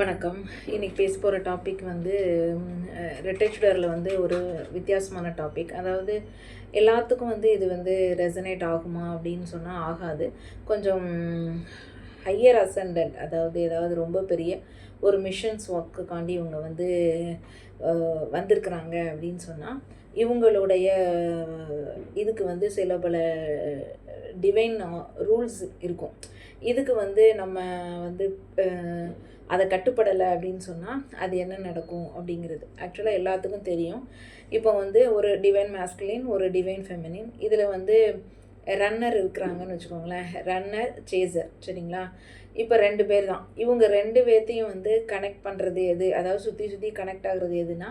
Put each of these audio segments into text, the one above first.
வணக்கம். இன்றைக்கி பேச போகிற டாபிக் வந்து ரிட்டச்சுடரில் வந்து ஒரு வித்தியாசமான டாபிக் அதாவது எல்லாத்துக்கும் வந்து இது வந்து ரெசனேட் ஆகுமா அப்படின்னு சொன்னால் ஆகாது. கொஞ்சம் ஹையர் அசண்டன்ட் அதாவது ஏதாவது ரொம்ப பெரிய ஒரு மிஷன்ஸ் ஒர்க்குக்காண்டி இவங்க வந்து வந்திருக்கிறாங்க அப்படின்னு சொன்னால் இவங்களுடைய இதுக்கு வந்து சில பல டிவைன் ரூல்ஸ் இருக்கும். இதுக்கு வந்து நம்ம வந்து அதை கட்டுப்படலை அப்படின்னு சொன்னால் அது என்ன நடக்கும் அப்படிங்கிறது. ஆக்சுவலாக எல்லாத்துக்கும் தெரியும். இப்போ வந்து ஒரு டிவைன் மேஸ்குலின் ஒரு டிவைன் ஃபெமினின் இதில் வந்து ரன்னர் இருக்கிறாங்கன்னு வச்சுக்கோங்களேன். ரன்னர் சேசர் சரிங்களா? இப்போ ரெண்டு பேர் தான். இவங்க ரெண்டு பேர்த்தையும் வந்து கனெக்ட் பண்ணுறது எது? அதாவது சுற்றி சுற்றி கனெக்ட் ஆகுறது எதுனா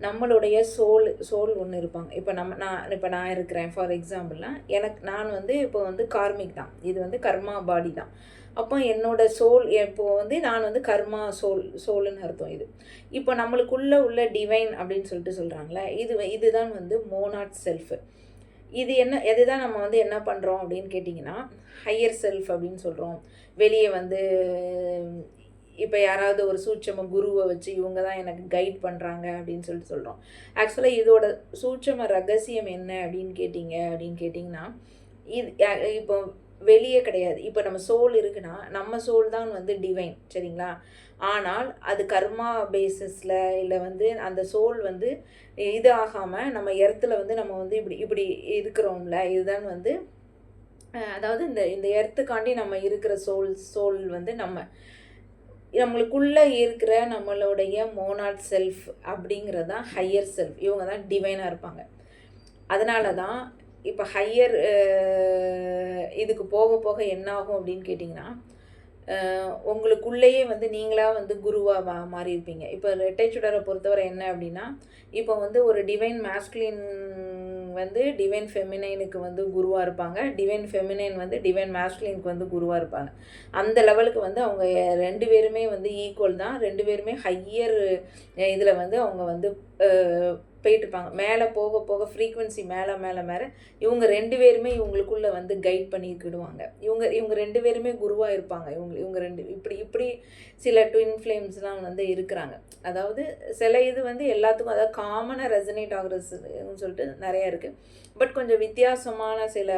நம்மளுடைய சோல் சோல் ஒன்று இருப்பாங்க. இப்போ நம்ம நான் இப்போ நான் இருக்கிறேன் ஃபார் எக்ஸாம்பிள்லாம் எனக்கு நான் வந்து இப்போ வந்து கார்மிக் தான். இது வந்து கர்மா பாடி தான். அப்போ என்னோட சோல் இப்போ வந்து நான் வந்து கர்மா சோல் சோல்னு அர்த்தம் இது. இப்போ நம்மளுக்குள்ளே உள்ள டிவைன் அப்படின்னு சொல்லிட்டு சொல்கிறாங்களே இது இதுதான் வந்து மோனாட் செல்ஃபு இது என்ன எதுதான் நம்ம வந்து என்ன பண்ணுறோம் அப்படின்னு கேட்டிங்கன்னா ஹையர் செல்ஃப் அப்படின்னு சொல்கிறோம் வெளியே வந்து இப்போ யாராவது ஒரு சூட்சம குருவை வச்சு இவங்க தான் எனக்கு கைட் பண்ணுறாங்க அப்படின்னு சொல்லிட்டு சொல்கிறோம் ஆக்சுவலாக இதோட சூட்சம ரகசியம் என்ன அப்படின்னு கேட்டிங்க? அப்படின்னு கேட்டிங்கன்னா இது இப்போ வெளியே கிடையாது. இப்போ நம்ம சோல் இருக்குன்னா நம்ம சோல் தான் வந்து டிவைன் சரிங்களா? ஆனால் அது கர்மா பேசிஸில் இல்லை வந்து அந்த சோல் வந்து இது ஆகாமல் நம்ம இடத்துல வந்து நம்ம வந்து இப்படி இப்படி இருக்கிறோம்ல இதுதான் வந்து அதாவது இந்த இந்த எர்த்துக்காண்டி நம்ம இருக்கிற சோல் சோல் வந்து நம்ம நம்மளுக்குள்ளே இருக்கிற நம்மளுடைய மோனாட் செல்ஃப் அப்படிங்கிறது தான் ஹையர் செல்ஃப் இவங்க தான் டிவைனாக இருப்பாங்க. அதனால தான் இப்போ ஹையர் இதுக்கு போக போக என்ன ஆகும் அப்படின்னு கேட்டிங்கன்னா உங்களுக்குள்ளேயே வந்து நீங்களாக வந்து குருவாக மா மாறி இருப்பீங்க இப்போ ரெட்டை சுடரை பொறுத்தவரை என்ன அப்படின்னா இப்போ வந்து ஒரு டிவைன் மேஸ்குலின் வந்து டிவைன் ஃபெமினைனுக்கு வந்து குருவாக இருப்பாங்க. டிவைன் ஃபெமினைன் வந்து டிவைன் மேஸ்லினுக்கு வந்து குருவாக இருப்பாங்க. அந்த லெவலுக்கு வந்து அவங்க ரெண்டு பேருமே வந்து ஈக்குவல் தான். ரெண்டு பேருமே ஹையர் இதில் வந்து அவங்க வந்து போயிட்டுருப்பாங்க. மேலே போக போக ஃப்ரீக்குவென்சி மேலே மேலே மேலே இவங்க ரெண்டு பேருமே இவங்களுக்குள்ளே வந்து கைட் பண்ணிக்கிடுவாங்க. இவங்க இவங்க ரெண்டு பேருமே குருவாக இருப்பாங்க. இவங்க இவங்க ரெண்டு இப்படி இப்படி சில ட்வின் ஃப்ளேம்ஸ்லாம் வந்து இருக்கிறாங்க. அதாவது சில இது வந்து எல்லாத்துக்கும் அதாவது காமனாக ரெசனேட் ஆகுறதுன்னு சொல்லிட்டு நிறையா இருக்குது பட் கொஞ்சம் வித்தியாசமான சில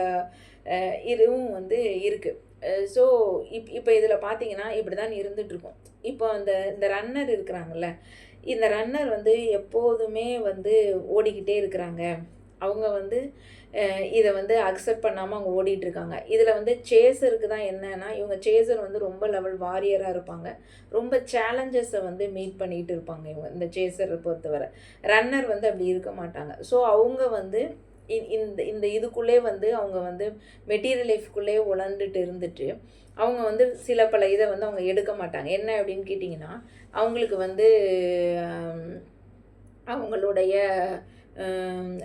இதுவும் வந்து இருக்குது ஸோ இப் இப்போ இதில் பார்த்தீங்கன்னா இப்படி தான் இருந்துகிட்ருக்கோம் இப்போ அந்த இந்த ரன்னர் இருக்கிறாங்கல்ல இந்த ரன்னர் வந்து எப்போதுமே வந்து ஓடிக்கிட்டே இருக்கிறாங்க. அவங்க வந்து இதை வந்து அக்செப்ட் பண்ணாமல் அவங்க ஓடிட்டுருக்காங்க இதில் வந்து சேசருக்கு தான் என்னன்னா இவங்க சேசர் வந்து ரொம்ப லெவல் வாரியராக இருப்பாங்க. ரொம்ப சேலஞ்சஸை வந்து மீட் பண்ணிகிட்டு இருப்பாங்க இவங்க இந்த சேசரை பொறுத்தவரை. ரன்னர் வந்து அப்படி இருக்க மாட்டாங்க. ஸோ அவங்க வந்து இந்த இந்த இதுக்குள்ளே வந்து அவங்க வந்து மெட்டீரியல் லைஃப்குள்ளே உழந்துட்டு இருந்துட்டு அவங்க வந்து சில பல இதை வந்து அவங்க எடுக்க மாட்டாங்க. என்ன அப்படின்னு கேட்டிங்கன்னா அவங்களுக்கு வந்து அவங்களுடைய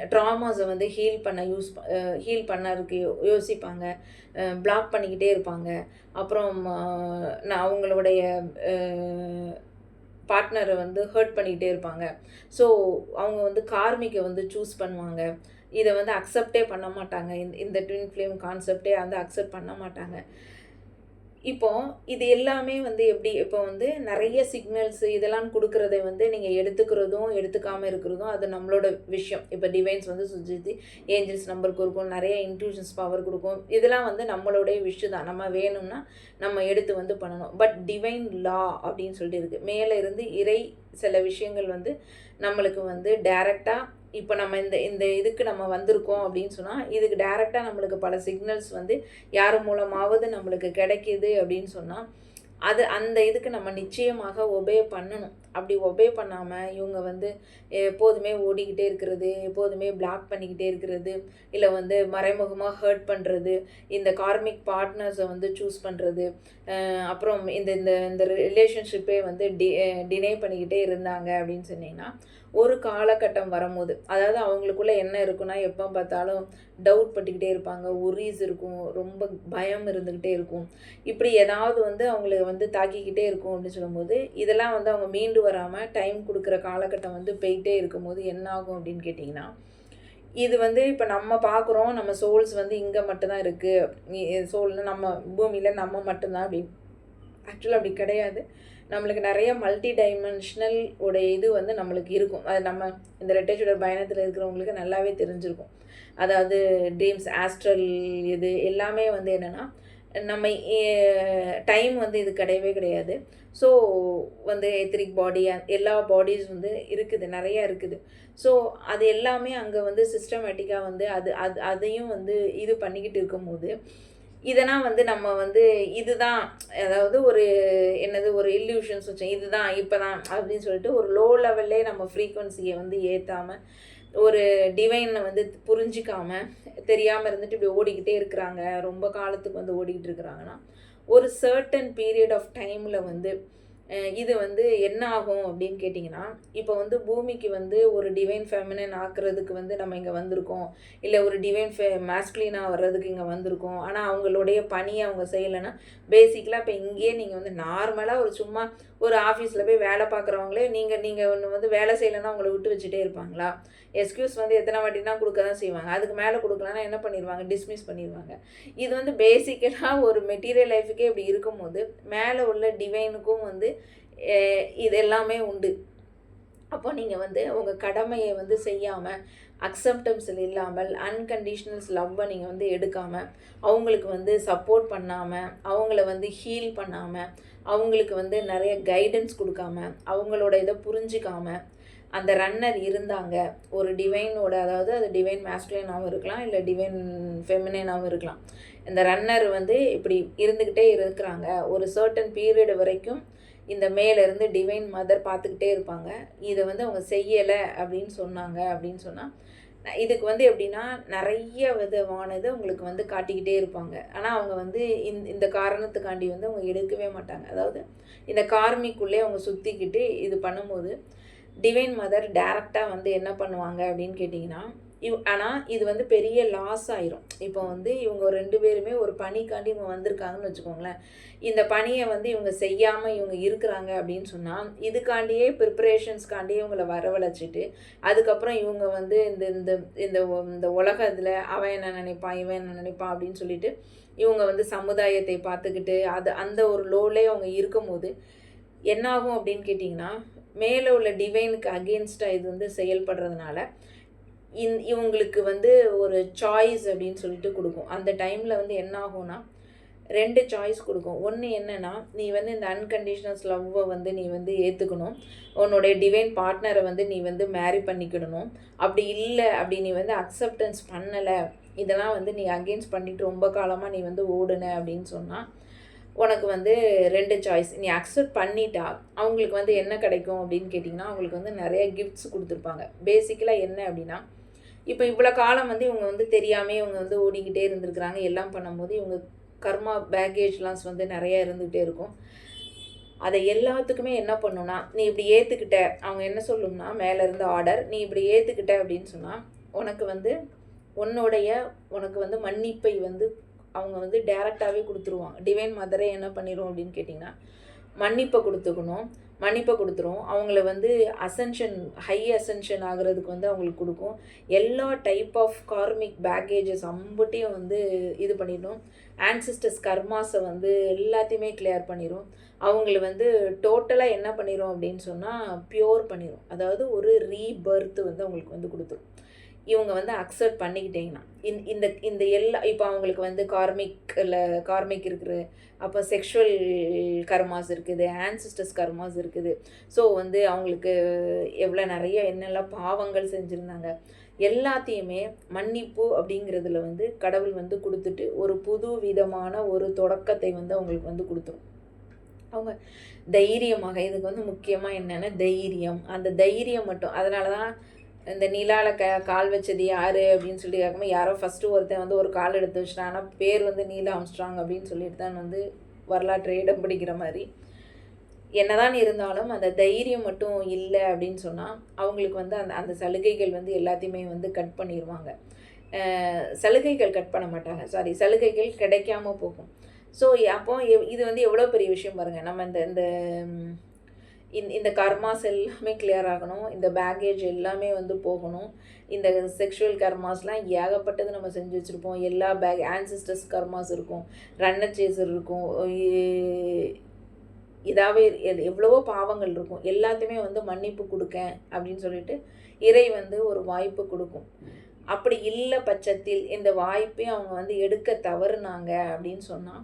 ட்ராமாஸை வந்து ஹீல் பண்ண யூஸ் ஹீல் பண்ணறதுக்கு யோ- யோசிப்பாங்க. பிளாக் பண்ணிக்கிட்டே இருப்பாங்க. அப்புறம் நான் அவங்களுடைய பார்ட்னரை வந்து ஹர்ட் பண்ணிக்கிட்டே இருப்பாங்க. ஸோ அவங்க வந்து கார்மிக்கை வந்து சூஸ் பண்ணுவாங்க. இதை வந்து அக்செப்டே பண்ண மாட்டாங்க. இந்த இந்த ட்வின் ஃப்ளேம் கான்செப்டே வந்து அக்செப்ட் பண்ண மாட்டாங்க. இப்போ இது எல்லாமே வந்து எப்படி இப்போ வந்து நிறைய சிக்னல்ஸ் இதெல்லாம் கொடுக்குறதை வந்து நீங்கள் எடுத்துக்கிறதும் எடுத்துக்காமல் இருக்கிறதும் அது நம்மளோட விஷயம். இப்போ டிவைன்ஸ் வந்து சுஜித்து ஏஞ்சல்ஸ் நம்பர் கொடுக்கும் நிறைய இன்ட்யூஷன்ஸ் பவர் கொடுக்கும். இதெல்லாம் வந்து நம்மளுடைய விஷயம் தான். நம்ம வேணும்னா நம்ம எடுத்து வந்து பண்ணணும். பட் டிவைன் லா அப்படின்னு சொல்லிட்டு இருக்குது மேலே இருந்து இறை சில விஷயங்கள் வந்து நம்மளுக்கு வந்து டைரெக்டாக இப்போ நம்ம இந்த இந்த இதுக்கு நம்ம வந்திருக்கோம் அப்படின்னு சொன்னால் இதுக்கு டைரெக்டாக நம்மளுக்கு பல சிக்னல்ஸ் வந்து யார் மூலமாவது நம்மளுக்கு கிடைக்கிது அப்படின்னு சொன்னால் அது அந்த இதுக்கு நம்ம நிச்சயமாக ஒபே பண்ணணும். அப்படி ஒபே பண்ணாமல் இவங்க வந்து எப்போதுமே ஓடிக்கிட்டே இருக்கிறது எப்போதுமே பிளாக் பண்ணிக்கிட்டே இருக்கிறது இல்லை வந்து மறைமுகமாக ஹர்ட் பண்ணுறது இந்த கார்மிக் பார்ட்னர்ஸை வந்து சூஸ் பண்ணுறது அப்புறம் இந்த இந்த இந்த ரிலேஷன்ஷிப்பே வந்து டி டினே பண்ணிக்கிட்டே இருந்தாங்க அப்படின்னு சொன்னிங்கன்னா ஒரு காலகட்டம் வரும்போது அதாவது அவங்களுக்குள்ளே என்ன இருக்குன்னா எப்போ பார்த்தாலும் டவுட் பட்டுக்கிட்டே இருப்பாங்க ஒரீஸ் இருக்கும் ரொம்ப பயம் இருந்துக்கிட்டே இருக்கும். இப்படி ஏதாவது வந்து அவங்களுக்கு வந்து தாக்கிக்கிட்டே இருக்கும் அப்படின்னு சொல்லும்போது இதெல்லாம் வந்து அவங்க மீண்டு வராமல் டைம் கொடுக்குற காலகட்டம் வந்து போயிட்டே இருக்கும்போது என்ன ஆகும் அப்படின்னு கேட்டிங்கன்னா இது வந்து இப்போ நம்ம பார்க்குறோம் நம்ம சோல்ஸ் வந்து இங்கே மட்டும்தான் இருக்குது சோல்னு நம்ம பூமியில் நம்ம மட்டும்தான் அப்படி ஆக்சுவலாக அப்படி கிடையாது. நம்மளுக்கு நிறைய மல்டி டைமென்ஷனல் உடைய இது வந்து நம்மளுக்கு இருக்கும். அது நம்ம இந்த ரெட்டேஜோட பயணத்தில் இருக்கிறவங்களுக்கு நல்லாவே தெரிஞ்சிருக்கும். அதாவது ட்ரீம்ஸ் ஆஸ்ட்ரல் இது எல்லாமே வந்து என்னென்னா நம்ம டைம் வந்து இது கிடையவே கிடையாது. ஸோ வந்து எத்திரிக் பாடி எல்லா பாடிஸ் வந்து இருக்குது நிறையா இருக்குது. ஸோ அது எல்லாமே அங்கே வந்து சிஸ்டமேட்டிக்காக வந்து அது அது அதையும் வந்து இது பண்ணிக்கிட்டு இருக்கும்போது இதெல்லாம் வந்து நம்ம வந்து இதுதான் அதாவது ஒரு என்னது ஒரு இல்யூஷன்ஸ் வச்சோம் இதுதான் இப்போ தான் அப்படின்னு சொல்லிட்டு ஒரு லோ லெவல்லே நம்ம ஃப்ரீக்குவன்சியை வந்து ஏற்றாமல் ஒரு டிவைனை வந்து புரிஞ்சிக்காம தெரியாமல் இருந்துட்டு இப்படி ஓடிக்கிட்டே இருக்கிறாங்க ரொம்ப காலத்துக்கு வந்து ஓடிக்கிட்டு இருக்கிறாங்கன்னா ஒரு சர்டன் பீரியட் ஆஃப் டைமில் வந்து இது வந்து என்ன ஆகும் அப்படின்னு கேட்டிங்கன்னா இப்போ வந்து பூமிக்கு வந்து ஒரு டிவைன் ஃபெமினன் ஆக்குறதுக்கு வந்து நம்ம இங்கே வந்திருக்கோம். இல்லை ஒரு டிவைன் ஃபே மேஸ்க்லீனாக வர்றதுக்கு இங்கே வந்திருக்கோம். ஆனால் அவங்களுடைய பணியை அவங்க செய்யலைன்னா பேசிக்கலாக இப்போ இங்கேயே நீங்கள் வந்து நார்மலாக ஒரு சும்மா ஒரு ஆஃபீஸில் போய் வேலை பார்க்குறவங்களே நீங்கள் நீங்கள் ஒன்று வந்து வேலை செய்யலைன்னா அவங்கள விட்டு வச்சுட்டே இருப்பாங்களா? எக்ஸ்கியூஸ் வந்து எத்தனை வாட்டினா கொடுக்க தான் செய்வாங்க. அதுக்கு மேலே கொடுக்கலன்னா என்ன பண்ணிடுவாங்க டிஸ்மிஸ் பண்ணிடுவாங்க இது வந்து பேசிக்கலாக ஒரு மெட்டீரியல் லைஃபுக்கே இப்படி இருக்கும்போது மேலே உள்ள டிவைனுக்கும் வந்து இது எல்லாமே உண்டு. அப்போ நீங்கள் வந்து உங்கள் கடமையை வந்து செய்யாமல் அக்செப்டன்ஸில் இல்லாமல் அன்கண்டிஷ்னல்ஸ் லவ்வை நீங்கள் வந்து எடுக்காமல் அவங்களுக்கு வந்து சப்போர்ட் பண்ணாமல் அவங்கள வந்து ஹீல் பண்ணாமல் அவங்களுக்கு வந்து நிறைய கைடன்ஸ் கொடுக்காம அவங்களோட இதை புரிஞ்சிக்காமல் அந்த ரன்னர் இருந்தாங்க. ஒரு டிவைனோட அதாவது அது டிவைன் மேஸ்குலினாகவும் இருக்கலாம் இல்லை டிவைன் ஃபெமினாகவும் இருக்கலாம். இந்த ரன்னர் வந்து இப்படி இருந்துக்கிட்டே இருக்கிறாங்க. ஒரு சர்டன் பீரியட் வரைக்கும் இந்த மேலேருந்து டிவைன் மதர் பார்த்துக்கிட்டே இருப்பாங்க. இதை வந்து அவங்க செய்யலை அப்படின்னு சொன்னாங்க அப்படின்னு சொன்னால் இதுக்கு வந்து எப்படின்னா நிறைய விதமானது உங்களுக்கு வந்து காட்டிக்கிட்டே இருப்பாங்க. ஆனால் அவங்க வந்து இந்த இந்த காரணத்துக்காண்டி வந்து அவங்க எடுக்கவே மாட்டாங்க. அதாவது இந்த கார்மிக்குள்ளே அவங்க சுற்றிக்கிட்டு இது பண்ணும்போது டிவைன் மதர் டேரெக்டாக வந்து என்ன பண்ணுவாங்க அப்படின்னு கேட்டிங்கன்னா இவ் ஆனால் இது வந்து பெரிய லாஸ் ஆயிரும். இப்போ வந்து இவங்க ரெண்டு பேருமே ஒரு பணிக்காண்டி இவங்க வந்திருக்காங்கன்னு வச்சுக்கோங்களேன். இந்த பணியை வந்து இவங்க செய்யாமல் இவங்க இருக்கிறாங்க அப்படின்னு சொன்னால் இதுக்காண்டியே ப்ரிப்பரேஷன்ஸ்க்காண்டியே இவங்களை வரவழைச்சிட்டு அதுக்கப்புறம் இவங்க வந்து இந்த இந்த இந்த இந்த உலகத்தில் அவன் என்ன நினைப்பான் இவன் என்ன நினைப்பான் அப்படின்னு சொல்லிட்டு இவங்க வந்து சமுதாயத்தை பார்த்துக்கிட்டு அது அந்த ஒரு லோலே அவங்க இருக்கும்போது என்னாகும் அப்படின்னு கேட்டிங்கன்னா மேலே உள்ள டிவைனுக்கு அகேன்ஸ்டாக இது வந்து செயல்படுறதுனால இந் இவங்களுக்கு வந்து ஒரு சாய்ஸ் அப்படின்னு சொல்லிட்டு கொடுக்கும். அந்த டைமில் வந்து என்ன ஆகும்னா ரெண்டு சாய்ஸ் கொடுக்கும். ஒன்று என்னென்னா நீ வந்து இந்த அன்கண்டிஷனல்ஸ் லவ்வை வந்து நீ வந்து ஏற்றுக்கணும் உன்னுடைய டிவைன் பார்ட்னரை வந்து நீ வந்து மேரி பண்ணிக்கிடணும். அப்படி இல்லை அப்படி நீ வந்து அக்செப்டன்ஸ் பண்ணலை இதெல்லாம் வந்து நீ அகெயின்ஸ்ட் பண்ணிட்டு ரொம்ப காலமாக நீ வந்து ஓடுன அப்படின்னு சொன்னால் உனக்கு வந்து ரெண்டு சாய்ஸ் நீ அக்செப்ட் பண்ணிட்டா அவங்களுக்கு வந்து என்ன கிடைக்கும் அப்படின்னு கேட்டிங்கன்னா அவங்களுக்கு வந்து நிறைய கிஃப்ட்ஸ் கொடுத்துருப்பாங்க. பேசிக்கலாக என்ன அப்படின்னா இப்போ இவ்வளோ காலம் வந்து இவங்க வந்து தெரியாமே இவங்க வந்து ஓடிக்கிட்டே இருந்திருக்கிறாங்க. எல்லாம் பண்ணும்போது இவங்க கர்மா பேக்கேஜ்லாம்ஸ் வந்து நிறையா இருந்துக்கிட்டே இருக்கும். அதை எல்லாத்துக்குமே என்ன பண்ணுன்னா நீ இப்படி ஏற்றுக்கிட்ட அவங்க என்ன சொல்லும்னா மேலேருந்து ஆர்டர் நீ இப்படி ஏற்றுக்கிட்ட அப்படின்னு சொன்னால் உனக்கு வந்து உன்னுடைய உனக்கு வந்து மன்னிப்பை வந்து அவங்க வந்து டேரெக்டாகவே கொடுத்துருவாங்க. டிவைன் மதரே என்ன பண்ணிடும் அப்படின்னு கேட்டிங்கன்னா மன்னிப்பை கொடுத்துக்கணும். மன்னிப்பை கொடுத்துரும். அவங்கள வந்து அசென்ஷன் ஹை அசென்ஷன் ஆகிறதுக்கு வந்து அவங்களுக்கு கொடுக்கும். எல்லா டைப் ஆஃப் கார்மிக் பேக்கேஜஸ் அம்புட்டையும் வந்து இது பண்ணிடும். ஆன்சிஸ்டர்ஸ் கர்மாஸை வந்து எல்லாத்தையுமே கிளியர் பண்ணிடும் அவங்கள வந்து டோட்டலாக என்ன பண்ணிடும் அப்படின்னு சொன்னால் ப்யூர் பண்ணிடும் அதாவது ஒரு ரீபர்த் வந்து அவங்களுக்கு வந்து கொடுத்துரும். இவங்க வந்து அக்செப்ட் பண்ணிக்கிட்டிங்கன்னா இந் இந்த இந்த எல்லா இப்போ அவங்களுக்கு வந்து கார்மிக்கில் கார்மிக் இருக்குது. அப்போ செக்ஷுவல் கர்மாஸ் இருக்குது ஆன்சிஸ்டர்ஸ் கர்மாஸ் இருக்குது. ஸோ வந்து அவங்களுக்கு எவ்வளோ நிறைய என்னெல்லாம் பாவங்கள் செஞ்சுருந்தாங்க. எல்லாத்தையுமே மன்னிப்பு அப்படிங்கிறதுல வந்து கடவுள் வந்து கொடுத்துட்டு ஒரு புது விதமான ஒரு தொடக்கத்தை வந்து அவங்களுக்கு வந்து கொடுத்துரும் அவங்க தைரியமாக இதுக்கு வந்து முக்கியமாக என்னென்னா தைரியம். அந்த தைரியம் மட்டும். அதனால தான் இந்த நிலாவில் க கால் வச்சது யார் அப்படின்னு சொல்லி கேட்கும்போது யாரோ ஃபஸ்ட்டு ஒருத்தன் வந்து ஒரு கால் எடுத்து வச்சிட்டான். ஆனால் பேர் வந்து நீலா ஆம்ஸ்ட்ராங் அப்படின்னு சொல்லிட்டு தான் வந்து வரலாற்றை இடம் பிடிக்கிற மாதிரி. என்னதான் இருந்தாலும் அந்த தைரியம் மட்டும் இல்லை அப்படின்னு சொன்னால் அவங்களுக்கு வந்து அந்த அந்த சலுகைகள் வந்து எல்லாத்தையுமே வந்து கட் பண்ணிடுவாங்க சலுகைகள் கட் பண்ண மாட்டாங்க. சாரி சலுகைகள் கிடைக்காம போகும். ஸோ அப்போ இது வந்து எவ்வளோ பெரிய விஷயம் பாருங்கள் நம்ம இந்த இந்த இந்த இந்த கர்மாஸ் எல்லாமே கிளியர் ஆகணும். இந்த பேக்கேஜ் எல்லாமே வந்து போகணும். இந்த செக்ஷுவல் கர்மாஸ்லாம் ஏகப்பட்டது நம்ம செஞ்சு வச்சுருப்போம். எல்லா பேக் ஆன்சிஸ்டர்ஸ் கர்மாஸ் இருக்கும். ரன்னர் சேசர் இருக்கும் இதாகவே எவ்வளவோ பாவங்கள் இருக்கும். எல்லாத்தையுமே வந்து மன்னிப்பு கொடுக்க அப்படின்னு சொல்லிட்டு இறை வந்து ஒரு வாய்ப்பு கொடுக்கும். அப்படி இல்லை பட்சத்தில் இந்த வாய்ப்பையும் அவங்க வந்து எடுக்க தவறுனாங்க அப்படின்னு சொன்னால்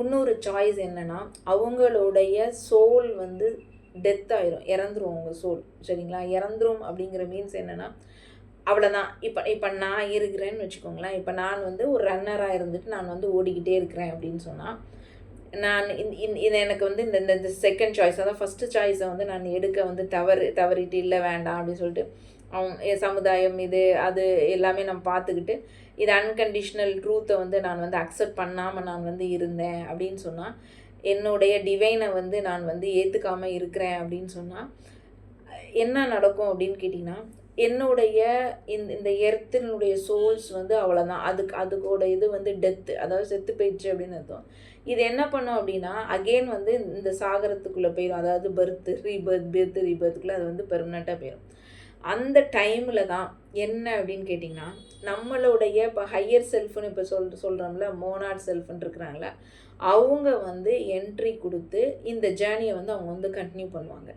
இன்னொரு சாய்ஸ் என்னென்னா அவங்களுடைய சோல் வந்து டெத் ஆயிரும். இறந்துரும் அவங்க சோல் சரிங்களா? இறந்துரும் அப்படிங்கிற மீன்ஸ் என்னென்னா அவ்வளோதான் இப்போ இப்போ நான் இருக்கிறேன்னு வச்சுக்கோங்களேன். இப்போ நான் வந்து ஒரு ரன்னராக இருந்துட்டு நான் வந்து ஓடிக்கிட்டே இருக்கிறேன் அப்படின்னு சொன்னால் நான் இது எனக்கு வந்து இந்த இந்த செகண்ட் சாய்ஸ் அதான் ஃபஸ்ட்டு சாய்ஸை வந்து நான் எடுக்க வந்து தவறு தவறிட்டு இல்லை வேண்டாம் அப்படின்னு சொல்லிட்டு அவங்க சமுதாயம் இது அது எல்லாமே நம்ம பார்த்துக்கிட்டு இது அன்கண்டிஷ்னல் ட்ரூத்தை வந்து நான் வந்து அக்செப்ட் பண்ணாமல் நான் வந்து இருந்தேன் அப்படின்னு சொன்னால் என்னுடைய டிவைனை வந்து நான் வந்து ஏற்றுக்காமல் இருக்கிறேன் அப்படின்னு சொன்னால் என்ன நடக்கும் அப்படின்னு கேட்டிங்கன்னா என்னுடைய இந்த இந்த எர்த்தினுடைய சோல்ஸ் வந்து அவ்வளோதான் அதுக்கு அதுக்கோட இது வந்து டெத்து அதாவது செத்து போயிடுச்சு அப்படின்னு அர்த்தம். இது என்ன பண்ணும் அப்படின்னா அகெயின் வந்து இந்த சாகரத்துக்குள்ளே போயிடும் அதாவது பர்த்து ரீபர்த் பெர்த் ரீபர்த்துக்குள்ளே அது வந்து பெர்மனெண்ட்டாக போயிடும் அந்த டைமில் தான் என்ன அப்படின்னு கேட்டிங்கன்னா நம்மளுடைய இப்போ ஹையர் செல்ஃப்னு இப்போ சொல் சொல்கிறோம்ல மோனாட் செல்ஃப்னு இருக்கிறாங்களே அவங்க வந்து என்ட்ரி கொடுத்து இந்த ஜேர்னியை வந்து அவங்க வந்து கண்டினியூ பண்ணுவாங்க.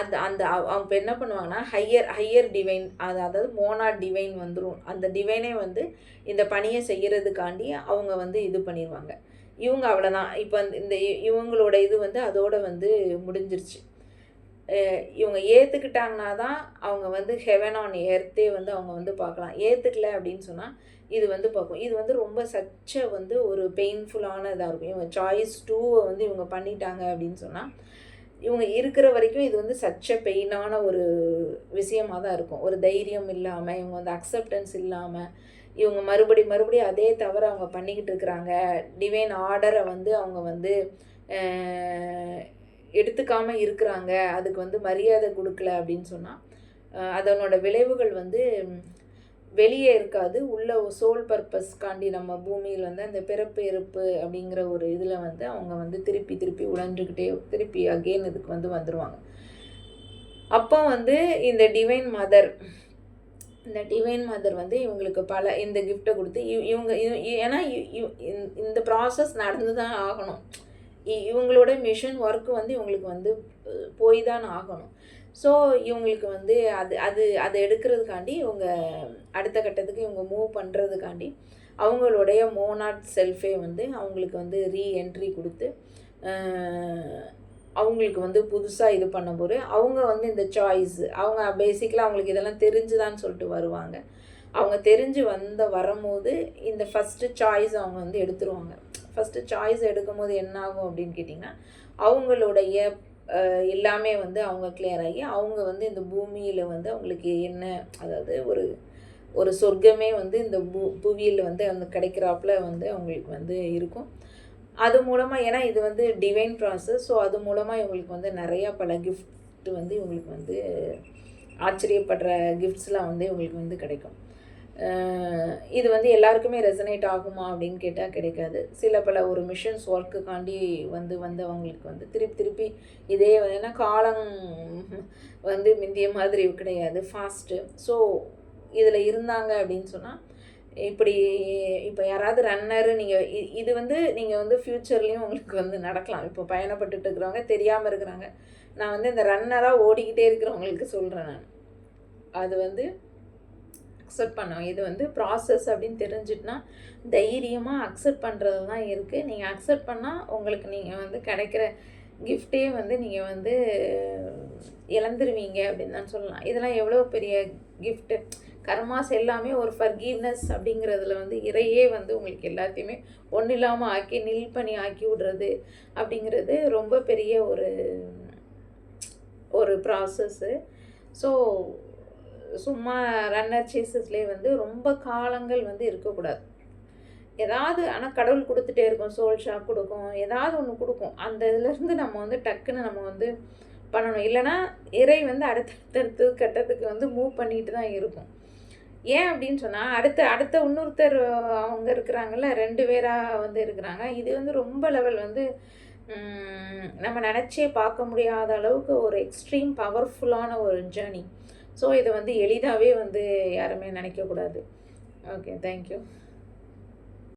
அந்த அந்த அவங்க என்ன பண்ணுவாங்கன்னா ஹையர் ஹையர் டிவைன் அது அதாவது மோனா டிவைன் வந்துடும் அந்த டிவைனே வந்து இந்த பணியை செய்கிறதுக்காண்டி அவங்க வந்து இது பண்ணிடுவாங்க இவங்க அவ்வளோதான் இப்போ இந்த இவங்களோட இது வந்து அதோட வந்து முடிஞ்சிருச்சு. இவங்க ஏற்றுக்கிட்டாங்கன்னா தான் அவங்க வந்து ஹெவன் ஆன் எர்த்தே வந்து அவங்க வந்து பார்க்கலாம். ஏற்றுக்கல அப்படின்னு சொன்னால் இது வந்து பார்க்கும். இது வந்து ரொம்ப சச்ச வந்து ஒரு பெயின்ஃபுல்லான இதாக இருக்கும். இவங்க சாய்ஸ் டூவை வந்து இவங்க பண்ணிட்டாங்க அப்படின்னு சொன்னால் இவங்க இருக்கிற வரைக்கும் இது வந்து சச்ச பெயினான ஒரு விஷயமாக தான் இருக்கும். ஒரு தைரியம் இல்லாமல் இவங்க வந்து அக்செப்டன்ஸ் இல்லாமல் இவங்க மறுபடி மறுபடியும் அதே தவிர அவங்க பண்ணிக்கிட்டு இருக்கிறாங்க. டிவைன் ஆர்டரை வந்து அவங்க வந்து எடுத்துக்காமல் இருக்கிறாங்க அதுக்கு வந்து மரியாதை கொடுக்கல அப்படின்னு சொன்னால் அதனோட விளைவுகள் வந்து வெளியே இருக்காது. உள்ள சோல் பர்பஸ்க்காண்டி நம்ம பூமியில் வந்து அந்த பிறப்பு இறப்பு அப்படிங்கிற ஒரு இதில் வந்து அவங்க வந்து திருப்பி திருப்பி உழன்றுக்கிட்டே திருப்பி அகெயின் இதுக்கு வந்து வந்துடுவாங்க அப்போ வந்து இந்த டிவைன் மதர் இந்த டிவைன் மதர் வந்து இவங்களுக்கு பல இந்த கிஃப்ட்டை கொடுத்து இவங்க ஏன்னா இந்த ப்ராசஸ் நடந்து தான் ஆகணும். இவங்களோட மிஷின் ஒர்க்கு வந்து இவங்களுக்கு வந்து போய் தான் ஆகணும். ஸோ இவங்களுக்கு வந்து அது அது அதை எடுக்கிறதுக்காண்டி இவங்க அடுத்த கட்டத்துக்கு இவங்க மூவ் பண்ணுறதுக்காண்டி அவங்களுடைய மோனாட் செல்ஃபே வந்து அவங்களுக்கு வந்து ரீஎன்ட்ரி கொடுத்து அவங்களுக்கு வந்து புதுசாக இது பண்ணும்போது அவங்க வந்து இந்த சாய்ஸ் அவங்க பேசிக்கலாக அவங்களுக்கு இதெல்லாம் தெரிஞ்சுதான்னு சொல்லிட்டு வருவாங்க. அவங்க தெரிஞ்சு வந்த வரும்போது இந்த ஃபஸ்ட்டு சாய்ஸ் அவங்க வந்து எடுத்துருவாங்க. ஃபஸ்ட்டு சாய்ஸ் எடுக்கும் போது என்ன ஆகும் அப்படின்னு கேட்டிங்கன்னா அவங்களுடைய எல்லாமே வந்து அவங்க கிளியர் ஆகி அவங்க வந்து இந்த பூமியில் வந்து அவங்களுக்கு என்ன அதாவது ஒரு ஒரு சொர்க்கமே வந்து இந்த பூ புவியில் வந்து அந்த கிடைக்கிறாப்புல வந்து அவங்களுக்கு வந்து இருக்கும். அது மூலமாக ஏன்னா இது வந்து டிவைன் ப்ராசஸ் ஸோ அது மூலமாக இவங்களுக்கு வந்து நிறையா பல கிஃப்ட் வந்து இவங்களுக்கு வந்து ஆச்சரியப்படுற கிஃப்ட்ஸ்லாம் வந்து இவங்களுக்கு வந்து கிடைக்கும். இது வந்து எல்லாருக்குமே ரெசனேட் ஆகுமா அப்படின்னு கேட்டால் கிடைக்காது. சில பல ஒரு மிஷன்ஸ் ஒர்க்குக்காண்டி வந்து வந்தவங்களுக்கு வந்து திருப்பி திருப்பி இதே ஏன்னா காலம் வந்து முந்திய மாதிரி கிடையாது ஃபாஸ்ட்டு ஸோ இதில் இருந்தாங்க அப்படின்னு சொன்னால் இப்படி இப்போ யாராவது ரன்னரு நீங்கள் இது வந்து நீங்கள் வந்து ஃப்யூச்சர்லேயும் உங்களுக்கு வந்து நடக்கலாம். இப்போ பயணப்பட்டுட்டு இருக்கிறவங்க தெரியாமல் இருக்கிறாங்க. நான் வந்து இந்த ரன்னராக ஓடிக்கிட்டே இருக்கிறவங்களுக்கு சொல்கிறேன் நான். அது வந்து அக்செப்ட் பண்ணோம் இது வந்து ப்ராசஸ் அப்படின்னு தெரிஞ்சிட்டுனா தைரியமாக அக்செப்ட் பண்ணுறது தான் இருக்குது நீங்கள் அக்செப்ட் பண்ணால் உங்களுக்கு நீங்கள் வந்து கிடைக்கிற கிஃப்டே வந்து நீங்கள் வந்து இழந்துருவீங்க அப்படின்னு தான் சொல்லலாம். இதெல்லாம் எவ்வளோ பெரிய கிஃப்ட்டு கர்மாஸ் எல்லாமே ஒரு ஃபர்கீவ்னஸ் அப்படிங்கிறதுல வந்து இறையே வந்து உங்களுக்கு எல்லாத்தையுமே ஒன்றும் இல்லாமல் ஆக்கி நில் பண்ணி ஆக்கி விடுறது அப்படிங்கிறது ரொம்ப பெரிய ஒரு ஒரு ப்ராசஸ்ஸு ஸோ சும்மா ரன்னர் சேசஸ்லேயே வந்து ரொம்ப காலங்கள் வந்து இருக்கக்கூடாது. ஏதாவது ஆனால் கடவுள் கொடுத்துட்டே இருக்கும் சோல் ஷாக் கொடுக்கும் ஏதாவது ஒன்று கொடுக்கும். அந்த இதுலேருந்து நம்ம வந்து டக்குன்னு நம்ம வந்து பண்ணணும். இல்லைனா இறை வந்து அடுத்த கட்டத்துக்கு வந்து மூவ் பண்ணிட்டு தான் இருக்கும். ஏன் அப்படின்னு சொன்னால் அடுத்த அடுத்த இன்னொருத்தர் அவங்க இருக்கிறாங்கல்ல ரெண்டு பேராக வந்து இருக்கிறாங்க. இது வந்து ரொம்ப லெவல் வந்து நம்ம நினச்சே பார்க்க முடியாத அளவுக்கு ஒரு எக்ஸ்ட்ரீம் பவர்ஃபுல்லான ஒரு ஜேர்னி ஸோ இதை வந்து எளிதாகவே வந்து யாருமே நினைக்கக்கூடாது. Okay thank you